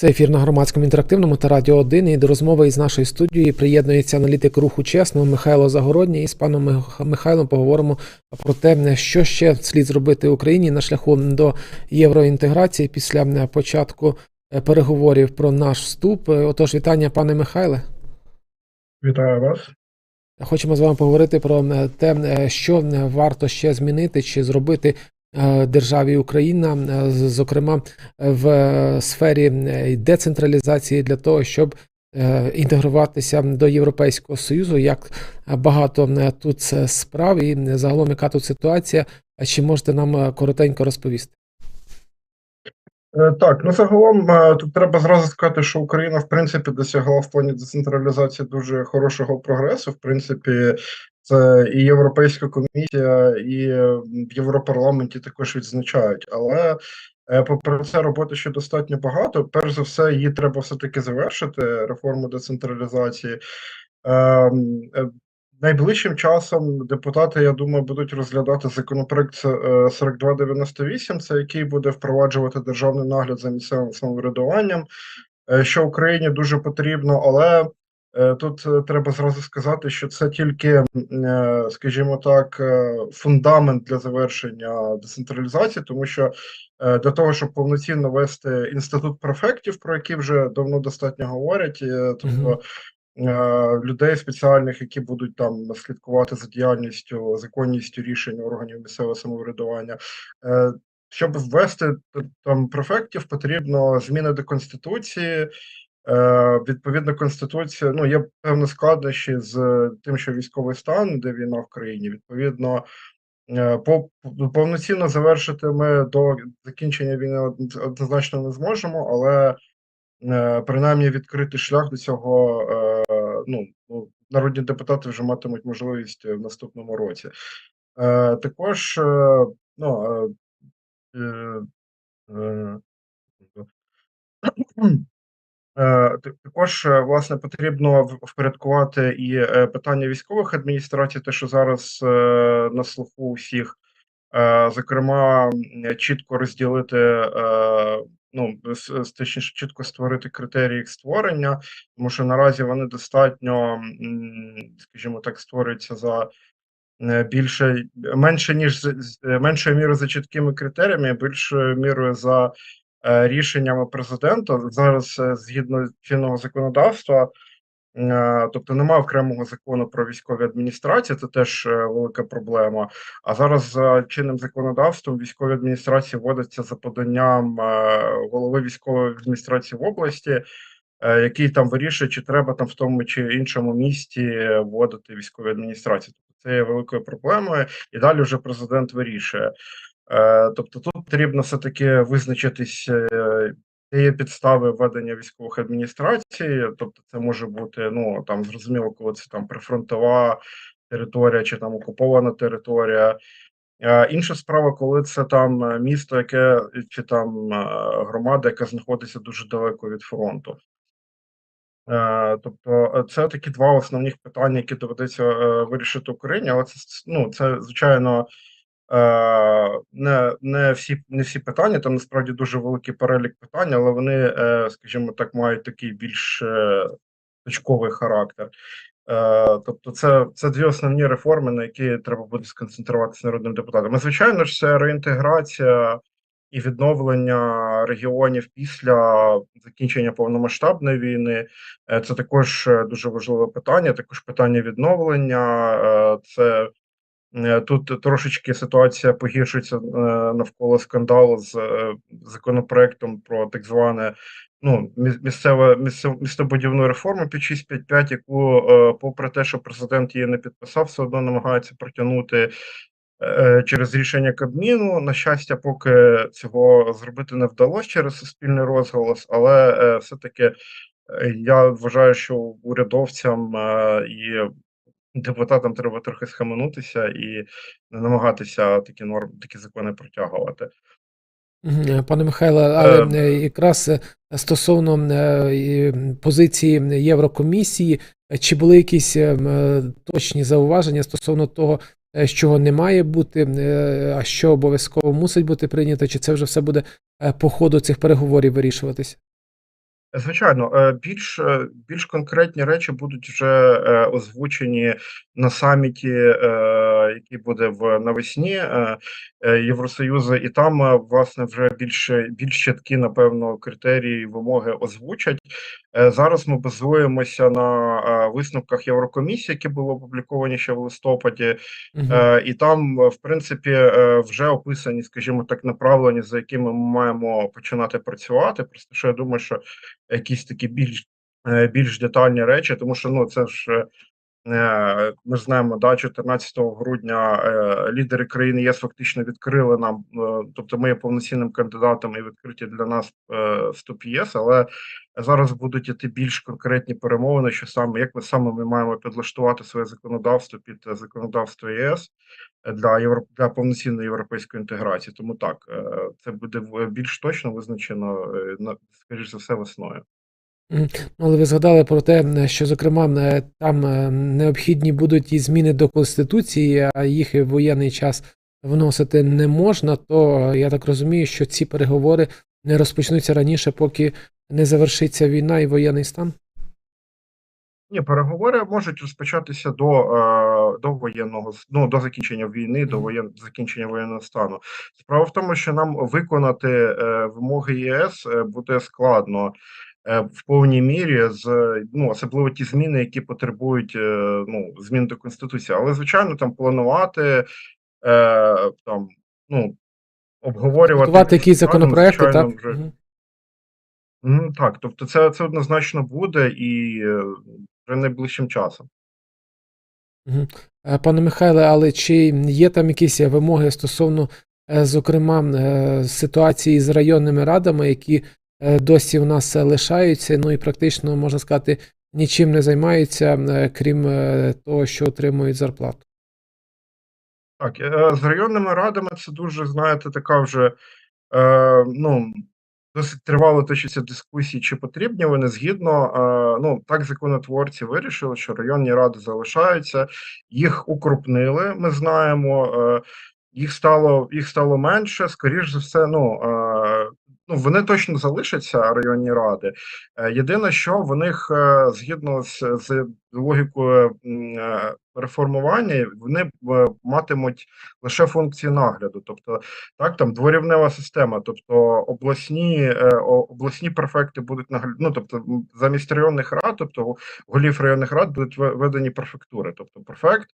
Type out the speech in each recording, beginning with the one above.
Це ефір на громадському інтерактивному та радіо 1. І до розмови із нашої студії приєднується аналітик руху чесно Михайло Загородній. І з паном Михайлом поговоримо про те, що ще слід зробити Україні на шляху до євроінтеграції після початку е, переговорів про наш вступ. Е, Отож, вітання, пане Михайле. Вітаю вас. Хочемо з вами поговорити про е, те, що варто ще змінити чи зробити державі Україна, е, зокрема в е, сфері е, децентралізації для того, щоб е, інтегруватися до Європейського Союзу. Як багато е, тут е, справ і е, загалом яка тут ситуація? Чи можете нам е, коротенько розповісти? Е, Так, ну загалом е, тут треба зразу сказати, що Україна в принципі досягла в плані децентралізації дуже хорошого прогресу. В принципі, це і Європейська комісія, і е, в Європарламенті також відзначають. Але е, попри це роботи ще достатньо багато. Перш за все, її треба все-таки завершити реформу децентралізації. Ем, е, Найближчим часом депутати, я думаю, будуть розглядати законопроект е, 4298, це який буде впроваджувати державний нагляд за місцевим самоврядуванням, що Україні дуже потрібно, але тут е, треба зразу сказати, що це тільки, е, скажімо так, е, фундамент для завершення децентралізації, тому що е, для того, щоб повноцінно вести інститут префектів, про який вже давно достатньо говорять, е, тобто е, людей спеціальних, які будуть там слідкувати за діяльністю, законністю рішень органів місцевого самоврядування. Е, Щоб ввести там префектів, потрібно зміни до конституції. Е, Відповідно, конституція, ну є певні складнощі з тим, що військовий стан, де війна в країні. Відповідно, е, по повноцінно завершити ми до закінчення війни однозначно не зможемо, але е, принаймні відкрити шлях до цього. е, Ну, ну, народні депутати вже матимуть можливість в наступному році. Е, Також е, ну, е, е, е, Е, Також е, власне потрібно впорядкувати і е, питання військових адміністрацій, те, що зараз е, на слуху всіх, Е, зокрема, чітко розділити, е, ну точніше, чітко створити критерії їх створення, тому що наразі вони достатньо, скажімо так, створюються за е, більше менше ніж е, меншою мірою за чіткими критеріями, більшою мірою за е, рішеннями президента. Зараз е, згідно чинного законодавства. Е, Тобто немає окремого закону про військові адміністрації, це теж е, велика проблема. А зараз за чинним законодавством військові адміністрації вводяться за поданням е, голови військової адміністрації в області, е, який там вирішує, чи треба там в тому чи іншому місті вводити військові адміністрації. Тобто це є великою проблемою, і далі вже президент вирішує. Е, Тобто тут потрібно все-таки визначитись, де є підстави введення військових адміністрацій. Тобто, це може бути ну там зрозуміло, коли це там прифронтова територія чи там окупована територія. Е, Інша справа, коли це там е, місто, яке чи там громада, яка знаходиться дуже далеко від фронту. Тобто, це такі два основних питання, які доведеться вирішити Україні, але це ну, це звичайно не, не всі не всі питання. Там насправді дуже великий перелік питань, але вони, е, скажімо так, мають такий більш е, точковий характер. Е, Тобто, це, це дві основні реформи, на які треба буде сконцентруватися народним депутатам. Звичайно ж, це реінтеграція і відновлення регіонів після закінчення повномасштабної війни. Е, Це також е, дуже важливе питання. Також питання відновлення. е, Це е, тут трошечки ситуація погіршується е, навколо скандалу з е, законопроектом про так зване. Ну, місцеве місцев- містобудівну реформу під 655, яку, е, попри те, що президент її не підписав, все одно намагається протягнути е, через рішення Кабміну. На щастя, поки цього зробити не вдалося через суспільний розголос, але е, все-таки е, я вважаю, що урядовцям е, і депутатам треба трохи схаменутися і не намагатися такі норми, такі закони протягувати. Пане Михайле, але Е, е, якраз е, стосовно е, позиції Єврокомісії, е, чи були якісь е, е, точні зауваження стосовно того, е, що не має бути, е, а що обов'язково мусить бути прийнято, чи це вже все буде е, по ходу цих переговорів вирішуватися? Звичайно, е, більш е, більш конкретні речі будуть вже, е, озвучені на саміті, який буде в навесні, е, е, Євросоюзу, і там, е, власне, вже більше більш чіткі, напевно, критерії вимоги озвучать. Зараз ми базуємося на, висновках Єврокомісії, які були опубліковані ще в листопаді. Е, і там, в принципі, вже описані, скажімо так, направлення, за якими ми маємо починати працювати. Просто що я думаю, що якісь такі більш, більш детальні речі, тому що ну це ж. Е, Ми знаємо, да, 14 грудня е, лідери країни ЄС фактично відкрили нам, е, тобто ми є повноцінним кандидатом і відкриті для нас вступ ЄС, але зараз будуть іти більш конкретні перемовини, що саме як ми саме ми маємо підлаштувати своє законодавство під законодавство ЄС для євро для повноцінної європейської інтеграції. Тому так, це буде більш точно визначено на скоріш за все весною. Ну, Але ви згадали про те, е, що, зокрема, е, там е, необхідні будуть і зміни до Конституції, а їх в воєнний час вносити не можна, то я так розумію, що ці переговори не розпочнуться раніше, поки не завершиться війна і воєнний стан. Ні, переговори можуть розпочатися до, до воєнного ну, до закінчення війни, до воєн закінчення воєнного стану. Справа в тому, що нам виконати вимоги ЄС буде складно в повній мірі, з ну особливо ті зміни, які потребують е, ну змін до конституції. Але звичайно, там планувати е, там ну обговорювати Готувати якісь законопроекти, так? вже Мгм. Мгм, так. Тобто, це це однозначно буде і е, вже найближчим часом. Е, Пане Михайле, але чи є там якісь вимоги стосовно, е, зокрема, е, ситуації з районними радами, які е, досі у нас е, лишаються, ну і практично, можна сказати, нічим не займаються, е, крім е, того, що отримують зарплату? Так, е, з районними радами це дуже, знаєте, така вже е, ну, досить тривало точаться дискусії, чи потрібні вони згідно. Е, ну, так законотворці вирішили, що районні ради залишаються, їх укрупнили. Ми знаємо, е, їх стало їх стало менше. Скоріш за все, ну. Е, Ну, вони точно залишаться районні ради. Е, Єдине, що в них е, згідно з, з логікою е, реформування, вони матимуть лише функції нагляду, тобто так там дворівнева система, тобто обласні обласні префекти будуть нагляд... ну, тобто замість районних рад, тобто голів районних рад будуть ве- введені префектури. Тобто префект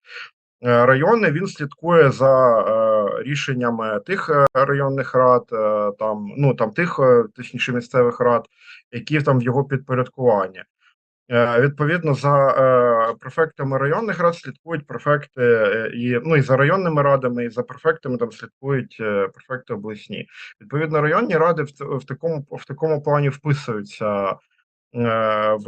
районний він слідкує за рішеннями тих е, районних рад, е, там ну там тих, е, точніше місцевих рад, які там в його підпорядкуванні. Відповідно, за префектами районних рад слідкують префекти, і ну і за районними радами, і за префектами там слідкують префекти обласні. Відповідно, районні ради в, в такому в такому плані вписуються в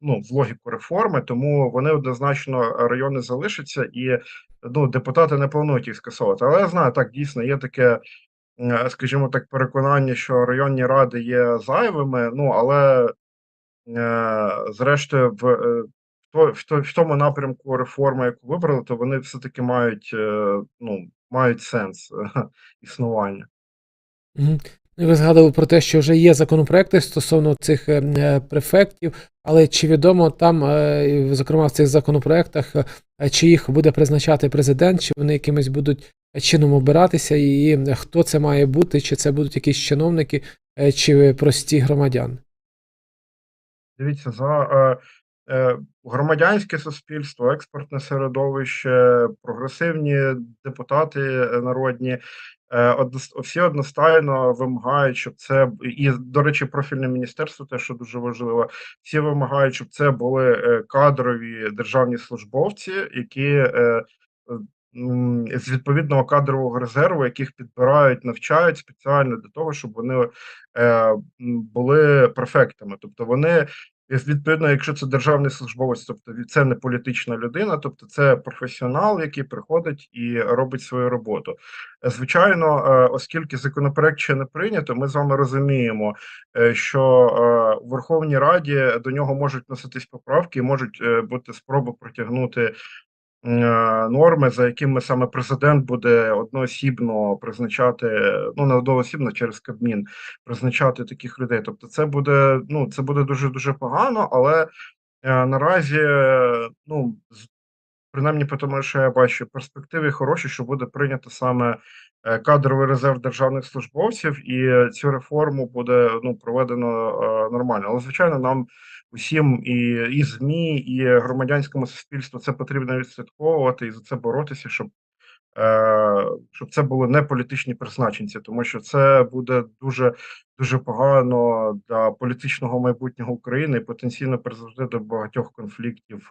ну в логіку реформи, тому вони однозначно райони залишаться, і ну депутати не планують їх скасовувати. Але я знаю, так дійсно є таке. е, Скажімо так, переконання, що районні ради є зайвими. Ну але Е, зрештою, в, е, в, в, в тому напрямку реформи, яку вибрали, то вони все-таки мають, е, ну, мають сенс е, існування. Ви згадували про те, що вже є законопроекти стосовно цих е, е, префектів, але чи відомо там, е, зокрема в цих законопроектах, чи їх буде призначати президент, чи вони якимось будуть чином обиратися, і хто це має бути, чи це будуть якісь чиновники, чи прості громадяни? Дивіться, за громадянське суспільство, експортне середовище, прогресивні депутати народні. Е, Всі одностайно вимагають, щоб це і, до речі, профільне міністерство, те, що дуже важливо, всі вимагають, щоб це були е, кадрові державні службовці, які е, з відповідного кадрового резерву, яких підбирають, навчають спеціально для того, щоб вони були префектами. Тобто вони Відповідно, якщо це державний службовець, тобто це не політична людина, тобто це професіонал, який приходить і робить свою роботу. Е, Звичайно, е, оскільки законопроект ще не прийнято, ми з вами розуміємо, е, що у Верховній Раді до нього можуть носитись поправки, можуть бути спроби протягнути норми, за якими саме президент буде одноосібно призначати, ну не одноосібно через Кабмін призначати таких людей. Тобто, це буде ну це буде дуже дуже погано, але е, наразі е, ну принаймні тому, що я бачу, перспективи хороші, що буде прийнято саме е, кадровий резерв державних службовців, і е, цю реформу буде ну проведено е, нормально. Але звичайно, нам усім і, і ЗМІ, і громадянському суспільству це потрібно відслідковувати і за це боротися, щоб. е, Щоб це були не політичні призначенці, тому що це буде дуже дуже погано для політичного майбутнього України і потенційно призведе до багатьох конфліктів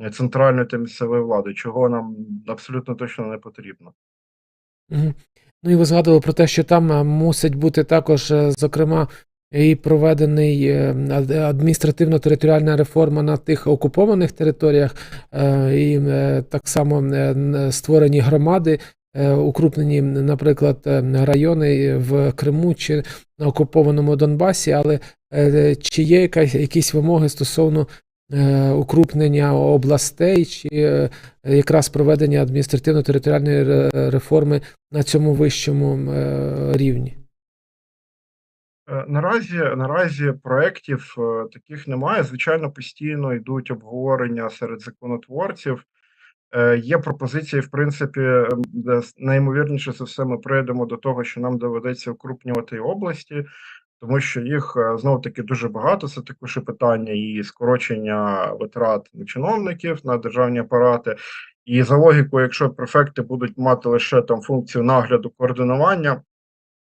е, центральної та місцевої влади, чого нам абсолютно точно не потрібно. Ну і ви згадували про те, що там е, мусить бути також, е, зокрема, і проведений е, адміністративно-територіальна реформа на тих окупованих територіях, і так само створені громади, укрупнені, наприклад, райони в Криму чи на окупованому Донбасі, але чи є якісь вимоги стосовно укрупнення областей, чи е, якраз проведення адміністративно-територіальної реформи на цьому вищому е, рівні. Е, Наразі наразі проєктів е, таких немає. Звичайно, постійно йдуть обговорення серед законотворців. Е, Є пропозиції, в принципі, найімовірніше за все ми прийдемо до того, що нам доведеться укрупнювати області, тому що їх знову таки дуже багато. Це також і питання і скорочення витрат чиновників на державні апарати. І за логікою, якщо префекти будуть мати лише там функцію нагляду координування,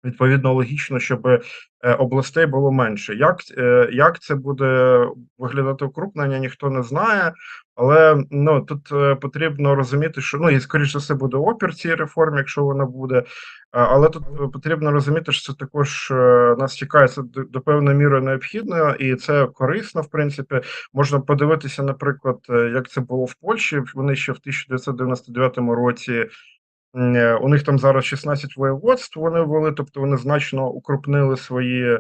Відповідно, логічно, щоб е, областей було менше. Як, е, як це буде виглядати укрупнення, ніхто не знає. Але ну тут е, потрібно розуміти, що ну і скоріше все буде опір цій реформі, якщо вона буде. Але тут потрібно розуміти, що це також нас чекає це до, до певної міри необхідно, і це корисно. В принципі, можна подивитися, наприклад, як це було в Польщі. Вони ще в 1999 році. Е, У них там зараз 16 воєводств вони ввели, тобто вони значно укрупнили свої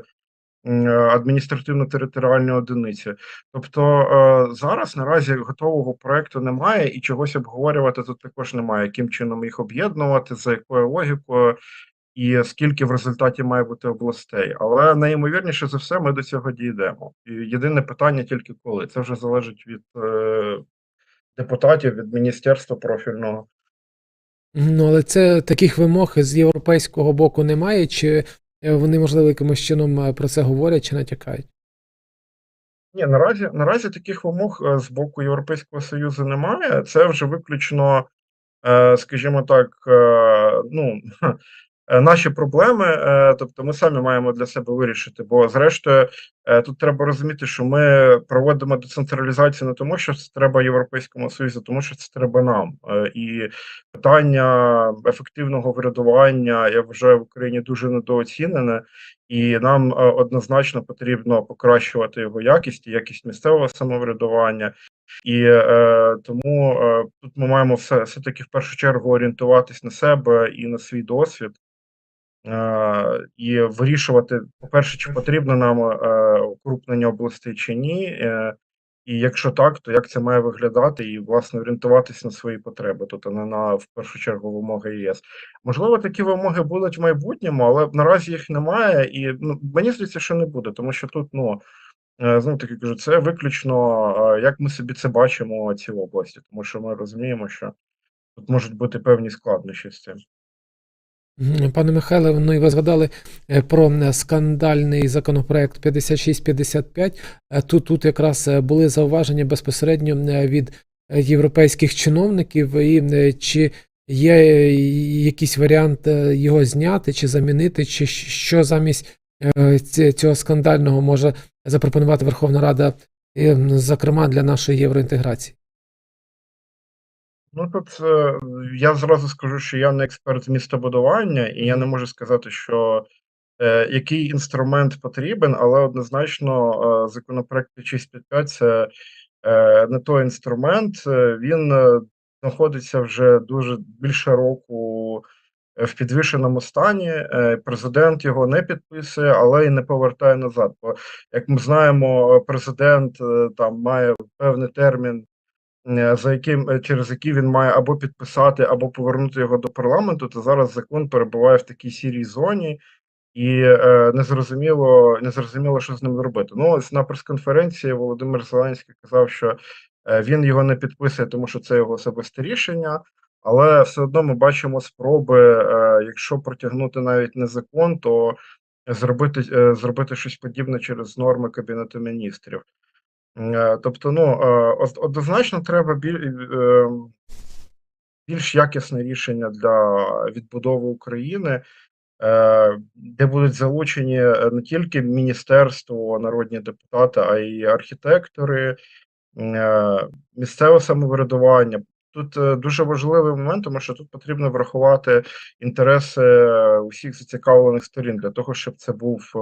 е, адміністративно-територіальні одиниці. Тобто е, зараз наразі готового проекту немає і чогось обговорювати тут також немає, яким чином їх об'єднувати, за якою логікою і скільки в результаті має бути областей. Але найімовірніше за все, ми до цього дійдемо. І єдине питання тільки коли. Це вже залежить від депутатів, від міністерства профільного. Ну, але це таких вимог з європейського боку немає, чи е, вони, можливо, якимось чином е, про це говорять чи натякають? Ні, наразі наразі таких вимог е, з боку Європейського Союзу немає. Це вже виключно, скажімо так, ну наші проблеми. е, Тобто, ми самі маємо для себе вирішити. Бо, зрештою, е, тут треба розуміти, що ми проводимо децентралізацію не тому, що це треба Європейському Союзу, тому що це треба нам. Е, І питання ефективного врядування, я вважаю, в Україні дуже недооцінене. І нам е, однозначно потрібно покращувати його якість, і якість місцевого самоврядування. І е, тому е, тут ми маємо все, все-таки в першу чергу орієнтуватись на себе і на свій досвід, е, і вирішувати, по-перше, чи потрібно нам е, укрупнення областей чи ні. Е, і якщо так, то як це має виглядати, і власне орієнтуватись на свої потреби, тобто не на в першу чергу вимоги ЄС. Можливо, такі вимоги будуть в майбутньому, але наразі їх немає, і ну мені здається, що не буде, тому що тут ну е, знову таки кажу, це виключно е, як ми собі це бачимо ці області, тому що ми розуміємо, що тут можуть бути певні складнощі з цим. Пане Михайле, ну і ви згадали е, про е, скандальний законопроект 5655. Е, Тут, тут якраз були зауваження безпосередньо від європейських чиновників, і чи є якийсь варіант його зняти чи замінити, чи що замість цього скандального може запропонувати Верховна Рада, зокрема для нашої євроінтеграції? Ну тут е, я зразу скажу, що я не експерт з містобудування, і я не можу сказати, що е, який інструмент потрібен, але однозначно е, законопроект 5655 – це е, не той інструмент. Е, Він е, знаходиться вже дуже більше року е, в підвішеному стані. Е, Президент його не підписує, але і не повертає назад. Бо, як ми знаємо, президент е, там має певний термін за яким е, через які він має або підписати, або повернути його до парламенту, то зараз закон перебуває в такій сірій зоні, і е, незрозуміло, незрозуміло, що з ним робити. Ну, ось на прес-конференції Володимир Зеленський казав, що е, він його не підписує, тому що це його особисте рішення. Але все одно ми бачимо спроби, е, якщо протягнути навіть не закон, то зробити, е, зробити щось подібне через норми Кабінету міністрів. Е, Тобто, ну е, однозначно треба е, більш якісне рішення для відбудови України, де будуть залучені не тільки міністерство, народні депутати, а й архітектори, місцеве самоврядування. Тут дуже важливий момент, тому що тут потрібно врахувати інтереси усіх зацікавлених сторін для того, щоб це був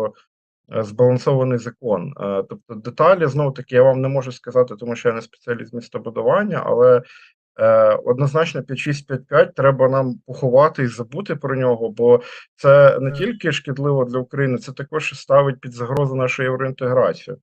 збалансований закон. Е, Тобто деталі знову таки я вам не можу сказати, тому що я не спеціаліст містобудування, але е, однозначно 5655 треба нам поховати і забути про нього, бо це не тільки шкідливо для України, це також ставить під загрозу нашу євроінтеграцію.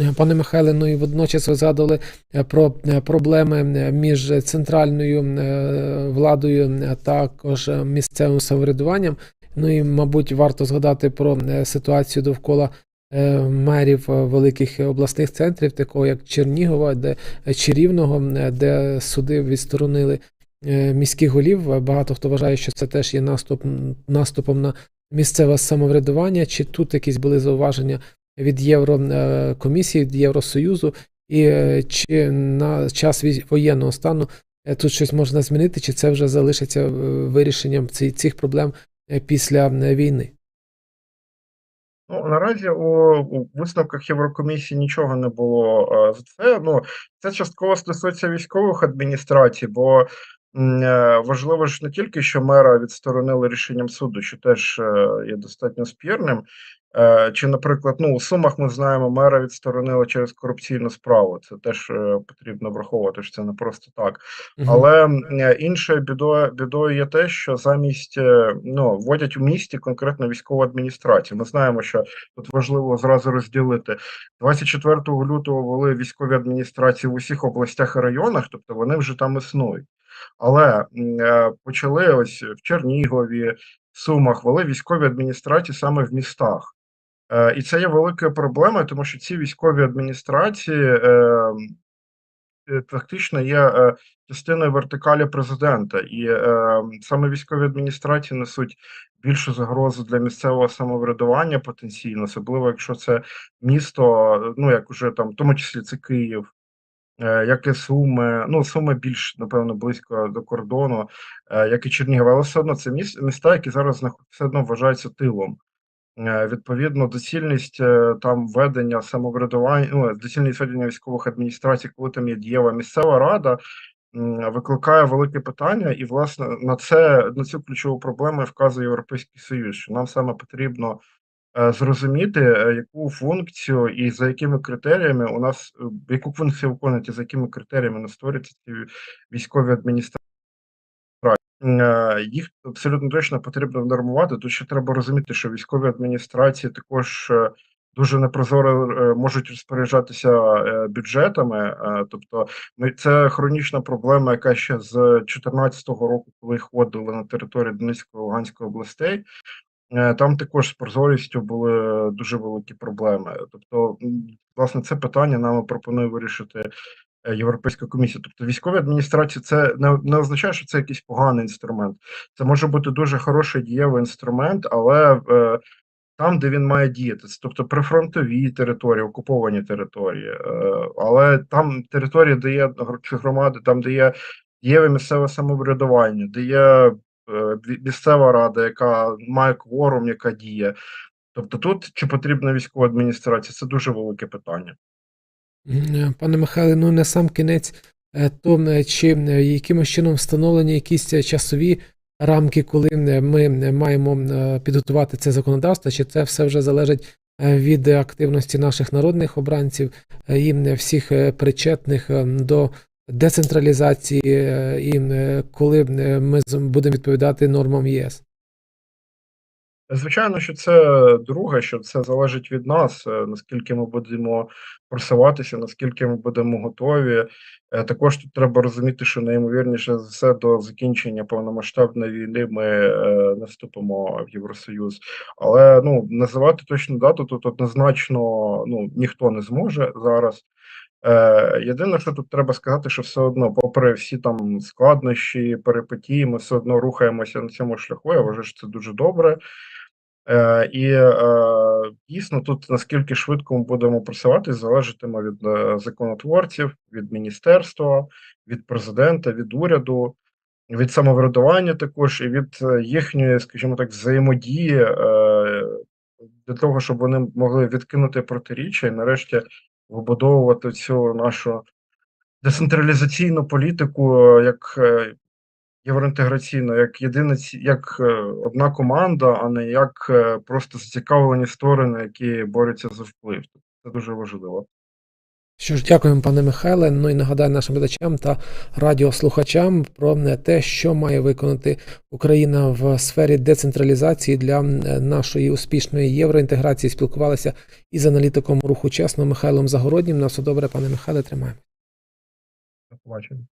Е, Пане Михайле, ну і водночас ви згадували е, про е, проблеми е, між центральною е, владою, а також е, місцевим самоврядуванням. Ну і, мабуть, варто згадати про е, ситуацію довкола е, мерів е, великих обласних центрів, такого як Чернігова, де чи Рівного, е, де суди відсторонили міських голів. Багато хто вважає, що це теж є наступ, наступом на місцеве самоврядування. Чи тут якісь були зауваження від Єврокомісії, від Євросоюзу, і чи на час воєнного стану тут щось можна змінити, чи це вже залишиться вирішенням цих проблем після е, війни? Ну, наразі у, висновках Єврокомісії нічого не було е, за це. Ну, це частково стосується військових адміністрацій, бо е, важливо ж не тільки, що мера відсторонили рішенням суду, що теж е, є достатньо спірним. Е, Чи, наприклад, ну, у Сумах ми знаємо, мера відсторонили через корупційну справу. Це теж е, потрібно враховувати, що це не просто так. Але е, іншою бідою, бідою є те, що замість ну вводять у місті конкретно військову адміністрацію. Ми знаємо, що тут важливо зразу розділити 24 лютого ввели військові адміністрації в усіх областях і районах, тобто вони вже там існують. Але е, почали ось в Чернігові, Сумах ввели військові адміністрації саме в містах. Е, І це є великою проблемою, тому що ці військові адміністрації е, е, фактично є частиною вертикалі президента, і саме військові адміністрації несуть більшу загрозу для місцевого самоврядування потенційно, особливо якщо це місто, ну як уже там, в тому числі це Київ. Як і Суми, ну Суми більш напевно близько до кордону, як і Чернігів, але все одно це міс- міста, які зараз все одно вважаються тилом. Е, Відповідно, доцільність е, там ведення самоврядування, ну, доцільність ведення військових адміністрацій, коли там є дієва місцева рада, викликає велике питання, і власне на це на цю ключову проблему вказує Європейський Союз, що нам саме потрібно е, зрозуміти, яку функцію і за якими критеріями у нас яку функцію виконують і за якими критеріями не створюються ці військові адміністрації. Е, Їх абсолютно точно потрібно нормувати. Тут ще треба розуміти, що військові адміністрації також е, дуже непрозоро е, можуть розпоряджатися бюджетами. Тобто, ми це хронічна проблема, яка ще з 2014 року, коли їх вводили на території Донецької Луганської областей. Там також з прозорістю були дуже великі проблеми. Тобто, власне, це питання нам пропонує вирішити Європейська комісія. Тобто військові адміністрації це не, не означає, що це якийсь поганий інструмент. Це може бути дуже хороший дієвий інструмент, але е, там, де він має діяти, це, тобто прифронтові території, окуповані території, е, але там території, де є чи громади, там, де є дієве місцеве самоврядування, де є е, місцева рада, яка має кворум, яка діє. Тобто тут чи потрібна військова адміністрація, це дуже велике питання. Е, Пане Михайле, ну на сам кінець, е, то е, чи якимось чином встановлені якісь часові рамки, коли ми маємо підготувати це законодавство, чи це все вже залежить від активності наших народних обранців і всіх причетних е, до децентралізації, і коли ми будемо відповідати нормам ЄС? Звичайно, що це друге, що це залежить від нас, е, наскільки ми будемо просуватися, наскільки ми будемо готові. Е, Також тут треба розуміти, що найімовірніше за все до закінчення повномасштабної війни ми е, не вступимо в Євросоюз. Але ну називати точну дату тут однозначно ну ніхто не зможе зараз. Е, єдине, що тут треба сказати, що все одно, попри всі там складнощі, перипетії, ми все одно рухаємося на цьому шляху. Я вважаю, що це дуже добре. Е, і е, дійсно тут наскільки швидко ми будемо просуватись, залежатиме від е, законотворців, від міністерства, від президента, від уряду, від самоврядування також і від їхньої, скажімо так, взаємодії для того, щоб вони могли відкинути протиріччя і нарешті вибудовувати цю нашу децентралізаційну політику як євроінтеграційну, як єдина як е, одна команда, а не як е, просто зацікавлені сторони, які борються за вплив. Це дуже важливо. Що ж, дякуємо, пане Михайле. Ну і нагадаю нашим глядачам та радіослухачам про е, те, що має виконати Україна в сфері децентралізації для нашої успішної євроінтеграції. Спілкувалися із аналітиком руху чесно Михайлом Загороднім. На все добре, пане Михайле, тримаємо. До побачення.